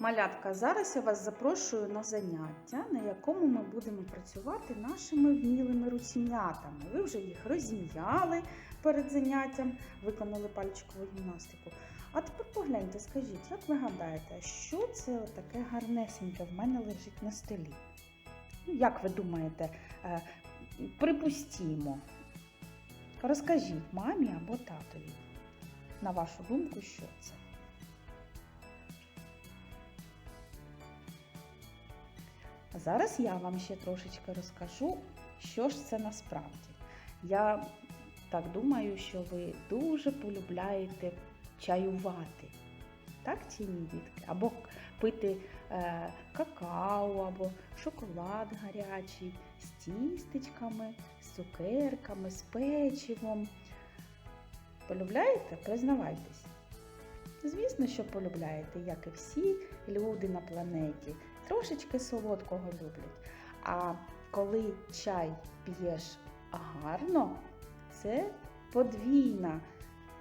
Малятка, зараз я вас запрошую на заняття, на якому ми будемо працювати нашими вмілими рученятами. Ви вже їх розім'яли перед заняттям, виконали пальчикову гімнастику. А тепер погляньте, скажіть, як ви гадаєте, що це таке гарнесеньке в мене лежить на столі? Ну, як ви думаєте, е, припустімо, розкажіть мамі або татові, на вашу думку, що це? А Зараз я вам ще трошечки розкажу, що ж це насправді. Я так думаю, що ви дуже полюбляєте чаювати. Так чи ні, дітки? Або пити е, какао, або шоколад гарячий з тістечками, з цукерками, з печивом. Полюбляєте? Признавайтесь. Звісно, що полюбляєте, як і всі люди на планеті. Трошечки солодкого люблять. А коли чай п'єш гарно, це подвійна,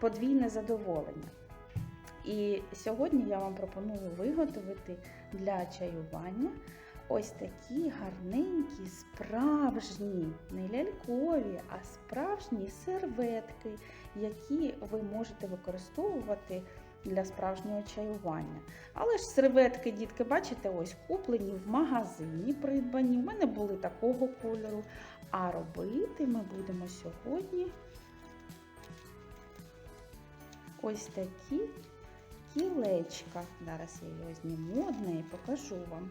подвійне задоволення. І сьогодні я вам пропоную виготовити для чаювання ось такі гарненькі, справжні, не лялькові, а справжні серветки, які ви можете використовувати для справжнього чаювання. Але ж серветки, дітки, бачите, ось куплені в магазині, придбані. У мене були такого кольору. А робити ми будемо сьогодні ось такі кілечка. Зараз я його зніму одне і покажу вам.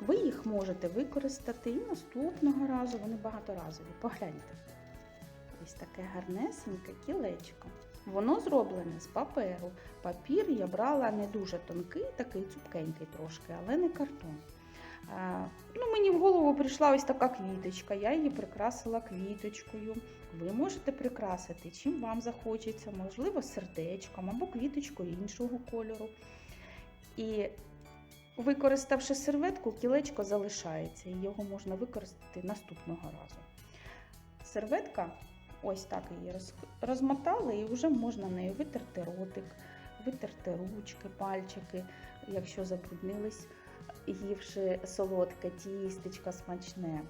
Ви їх можете використати і наступного разу, вони багаторазові. Погляньте. Ось таке гарнесеньке кілечко. Воно зроблене з паперу. Папір я брала не дуже тонкий, такий цупкенький трошки, але не картон. Ну, Мені в голову прийшла ось така квіточка, я її прикрасила квіточкою. Ви можете прикрасити, чим вам захочеться, можливо, сердечком або квіточкою іншого кольору. І використавши серветку, кілечко залишається, і його можна використати наступного разу. Серветка, ось так її розмотали, і вже можна нею витерти ротик, витерти ручки, пальчики, якщо забруднились, ївши солодке тістечко смачне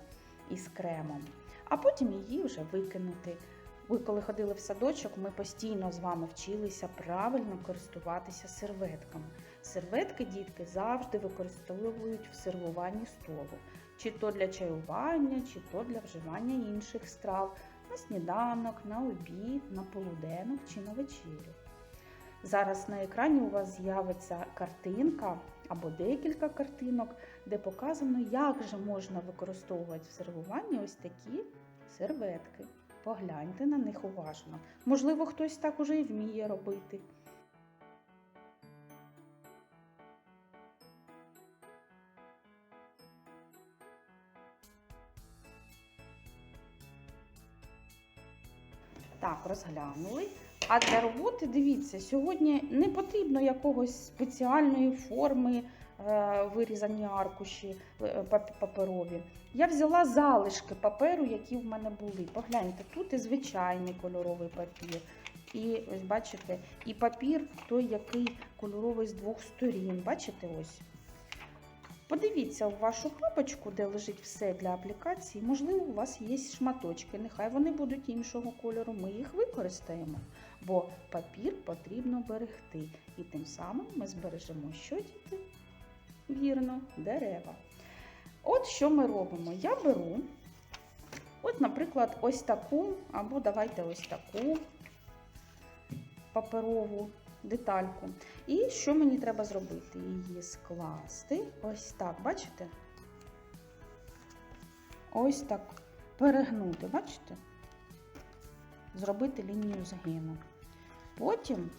із кремом. А потім її вже викинути. Ви, коли ходили в садочок, ми постійно з вами вчилися правильно користуватися серветками. Серветки дітки завжди використовують в сервуванні столу, чи то для чаювання, чи то для вживання інших страв на сніданок, на обід, на полуденок чи на вечерю. Зараз на екрані у вас з'явиться картинка або декілька картинок, де показано, як же можна використовувати в сервуванні ось такі серветки. Погляньте на них уважно. Можливо, хтось так уже і вміє робити. Так, розглянули. А для роботи, дивіться, сьогодні не потрібно якогось спеціальної форми е, вирізані аркуші е, паперові. Я взяла залишки паперу, які в мене були. Погляньте, тут і звичайний кольоровий папір. І ось бачите, і папір той, який кольоровий з двох сторін. Бачите ось. Подивіться у вашу папочку, де лежить все для аплікації. Можливо, у вас є шматочки. Нехай вони будуть іншого кольору. Ми їх використаємо, бо папір потрібно берегти. І тим самим ми збережемо що діти? Вірно, дерева. От що ми робимо. Я беру, от, наприклад, ось таку, або давайте ось таку паперову детальку. І що мені треба зробити? Її скласти. Ось так, бачите? Ось так перегнути, бачите? Зробити лінію згину. Потім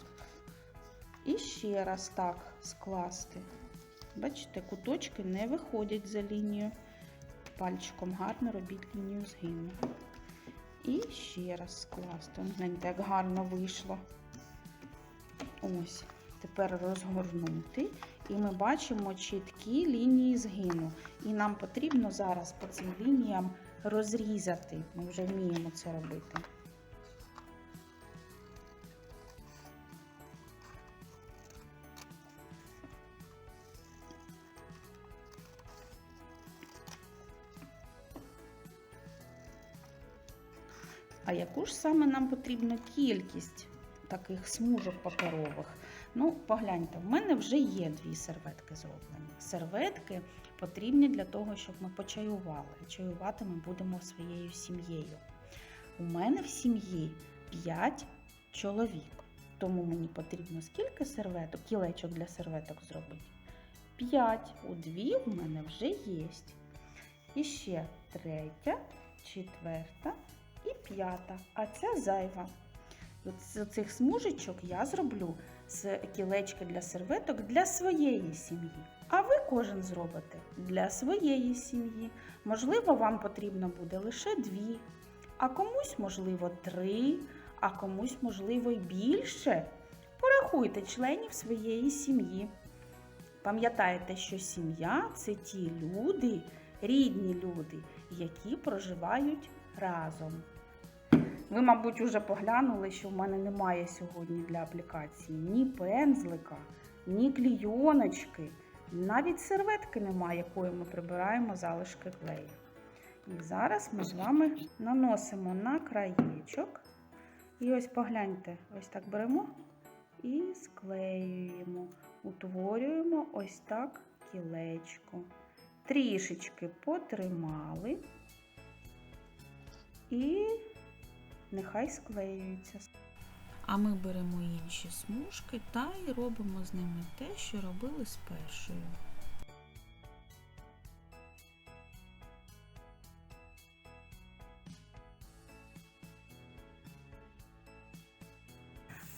іще раз так скласти. Бачите, куточки не виходять за лінію. Пальчиком гарно робіть лінію згину. І ще раз скласти. Гляньте, як гарно вийшло. Ось, тепер розгорнути. І ми бачимо чіткі лінії згину. І нам потрібно зараз по цим лініям розрізати. Ми вже вміємо це робити. А яку ж саме нам потрібна кількість? Таких смужок паперових? Ну, погляньте, в мене вже є дві серветки зроблені. Серветки потрібні для того, щоб ми почаювали. Чаювати ми будемо своєю сім'єю. У мене в сім'ї 5 чоловік. Тому мені потрібно скільки серветок, кілечок для серветок зробити? 5. У дві в мене вже є. І ще третя, четверта і п'ята. А це зайва. З цих смужечок я зроблю з кілечки для серветок для своєї сім'ї. А ви кожен зробите для своєї сім'ї. Можливо, вам потрібно буде лише дві, а комусь, можливо, три, а комусь, можливо, й більше. Порахуйте членів своєї сім'ї. Пам'ятайте, що сім'я це ті люди, рідні люди, які проживають разом. Ви, мабуть, уже поглянули, що в мене немає сьогодні для аплікації ні пензлика, ні клійоночки, навіть серветки немає, якою ми прибираємо залишки клею. І зараз ми з вами наносимо на краєчок. І ось погляньте, ось так беремо і склеюємо, утворюємо ось так кілечко. Трішечки потримали і нехай склеюється. А ми беремо інші смужки та й робимо з ними те, що робили з першою.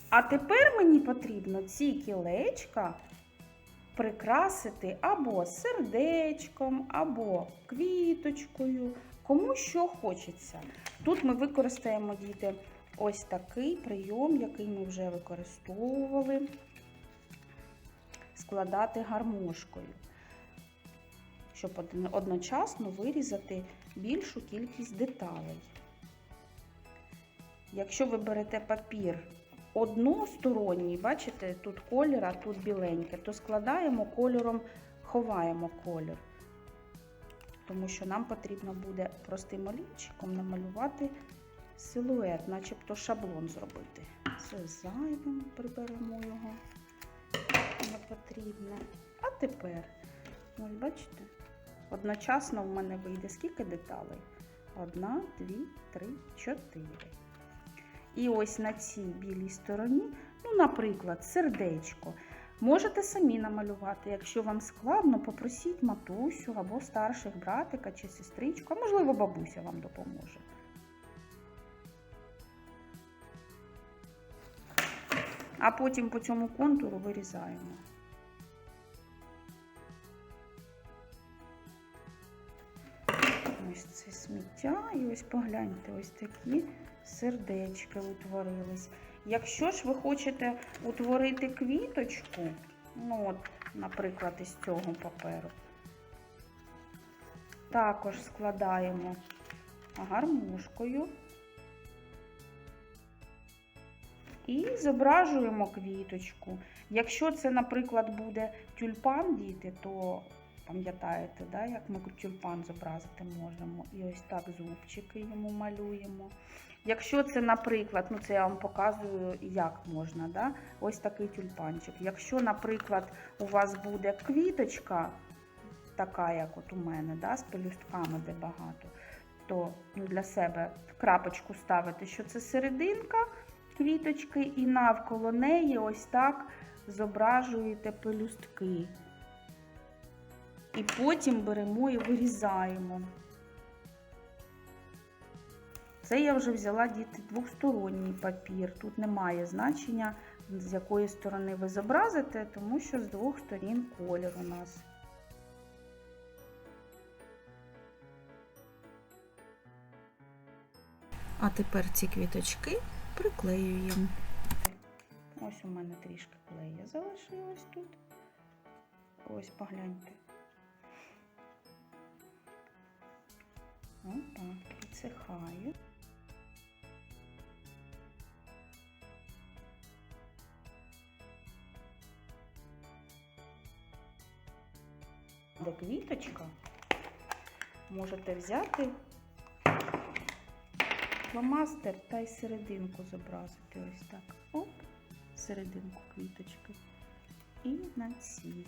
А тепер мені потрібно ці кілечка прикрасити або сердечком, або квіточкою, кому що хочеться. Тут ми використаємо діти ось такий прийом, який ми вже використовували, складати гармошкою, щоб одночасно вирізати більшу кількість деталей. Якщо ви берете папір односторонній, бачите, тут колір, а тут біленьке, то складаємо кольором, ховаємо колір. Тому що нам потрібно буде простим олівчиком намалювати силует, начебто шаблон зробити. Це зайвим приберемо його, не потрібне. А тепер, ось бачите, одночасно в мене вийде скільки деталей? Одна, дві, три, чотири. І ось на цій білій стороні, ну, наприклад, сердечко. Можете самі намалювати. Якщо вам складно, попросіть матусю або старших братика чи сестричку, а можливо, бабуся вам допоможе. А потім по цьому контуру вирізаємо. Ось це сміття, і ось погляньте, ось такі сердечки утворились. Якщо ж ви хочете утворити квіточку, ну от, наприклад, із цього паперу, також складаємо гармошкою і зображуємо квіточку. Якщо це, наприклад, буде тюльпан діти, то пам'ятаєте, да, як ми тюльпан зобразити можемо. І ось так зубчики йому малюємо. Якщо це, наприклад, ну це я вам показую, як можна, да? ось такий тюльпанчик. Якщо, наприклад, у вас буде квіточка, така, як от у мене, да, з пелюстками, де багато, то ну, для себе крапочку ставите, що це серединка квіточки, і навколо неї ось так зображуєте пелюстки. І потім беремо і вирізаємо. Це я вже взяла діти двосторонній папір. Тут немає значення, з якої сторони ви зобразите, тому що з двох сторін колір у нас. А тепер ці квіточки приклеюємо. Ось у мене трішки клея залишилось тут. Ось погляньте. Опа, підсихає. Де квіточка, можете взяти фломастер та й серединку зобразити. Ось так. Оп, серединку квіточки. І на цій.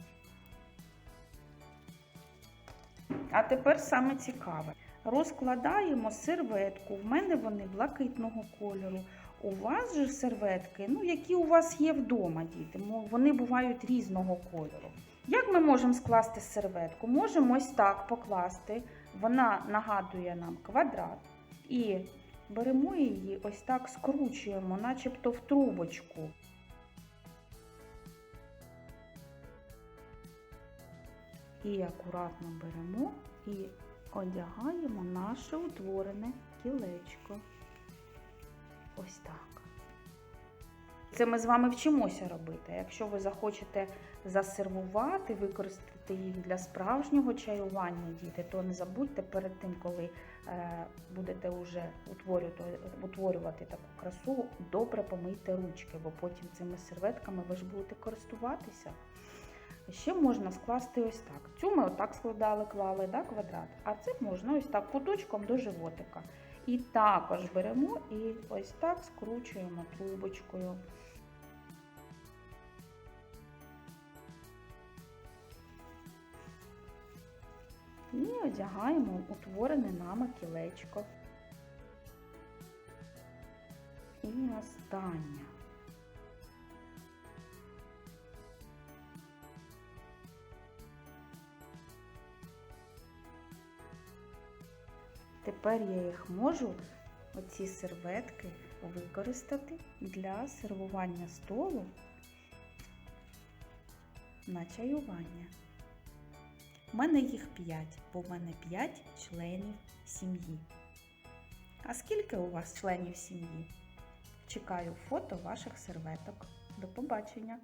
А тепер саме цікаве. Розкладаємо серветку. В мене вони блакитного кольору. У вас же серветки, ну, які у вас є вдома, діти, вони бувають різного кольору. Як ми можемо скласти серветку? Можемо ось так покласти. Вона нагадує нам квадрат. І беремо її, ось так скручуємо, начебто в трубочку. І акуратно беремо і одягаємо наше утворене кілечко. Ось так. Це ми з вами вчимося робити. Якщо ви захочете засервувати, використати їх для справжнього чаювання, діти, то не забудьте перед тим, коли е, будете вже утворювати, утворювати таку красу, добре помийте ручки, бо потім цими серветками ви ж будете користуватися. Ще можна скласти ось так. Цю ми отак складали, клали, да, квадрат. А це можна ось так куточком до животика. І також беремо і ось так скручуємо трубочкою. І одягаємо утворене нами кілечко. І останнє. Тепер я їх можу, оці серветки, використати для сервування столу на чаювання. У мене їх 5, бо в мене 5 членів сім'ї. А скільки у вас членів сім'ї? Чекаю фото ваших серветок. До побачення!